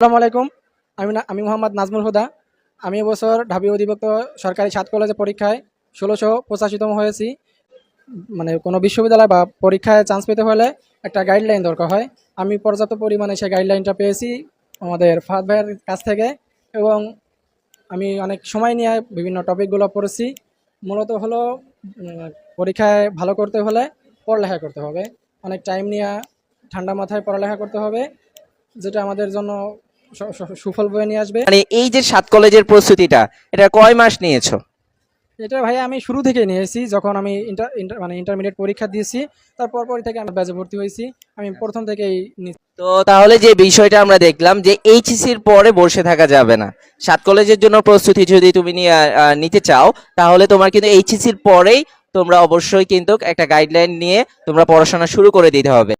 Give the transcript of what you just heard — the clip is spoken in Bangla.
আসসালামু আলাইকুম। আমি আমি মোহাম্মদ নাজমুল হুদা। আমি এবছর ঢাবি অধিভুক্ত সরকারি সাত কলেজে পরীক্ষায় ষোলোশো পঁচাশিতম হয়েছি। মানে কোনো বিশ্ববিদ্যালয় বা পরীক্ষায় চান্স পেতে হলে একটা গাইডলাইন দরকার হয়। আমি পর্যাপ্ত পরিমাণে সেই গাইডলাইনটা পেয়েছি আমাদের ফাহাদ ভাইয়ের কাছ থেকে এবং আমি অনেক সময় নিয়ে বিভিন্ন টপিকগুলো পড়েছি। মূলত হলো পরীক্ষায় ভালো করতে হলে পড়ালেখা করতে হবে। অনেক টাইম নিয়ে ঠান্ডা মাথায় পড়ালেখা করতে হবে, যেটা আমাদের জন্য সুফল বয়ে নিয়ে আসবে। মানে এই যে সাত কলেজের প্রস্তুতিটা এটা কয় মাস নিয়েছো? এটা ভাই আমি শুরু থেকে নিয়েছি যখন আমি ইন্টার মানে ইন্টারমিডিয়েট পরীক্ষা দিয়েছি তারপর পর থেকে আমি ব্যাচে ভর্তি হয়েছি আমি প্রথম থেকেই তো তাহলে যে বিষয়টা আমরা দেখলাম যে এইচএসির পরে বসে থাকা যাবে না। সাত কলেজের জন্য প্রস্তুতি যদি তুমি নিতে চাও তাহলে তোমার কিন্তু এইচএসির পরেই তোমরা অবশ্যই কিন্তু একটা গাইডলাইন নিয়ে তোমরা পড়াশোনা শুরু করে দিতে হবে।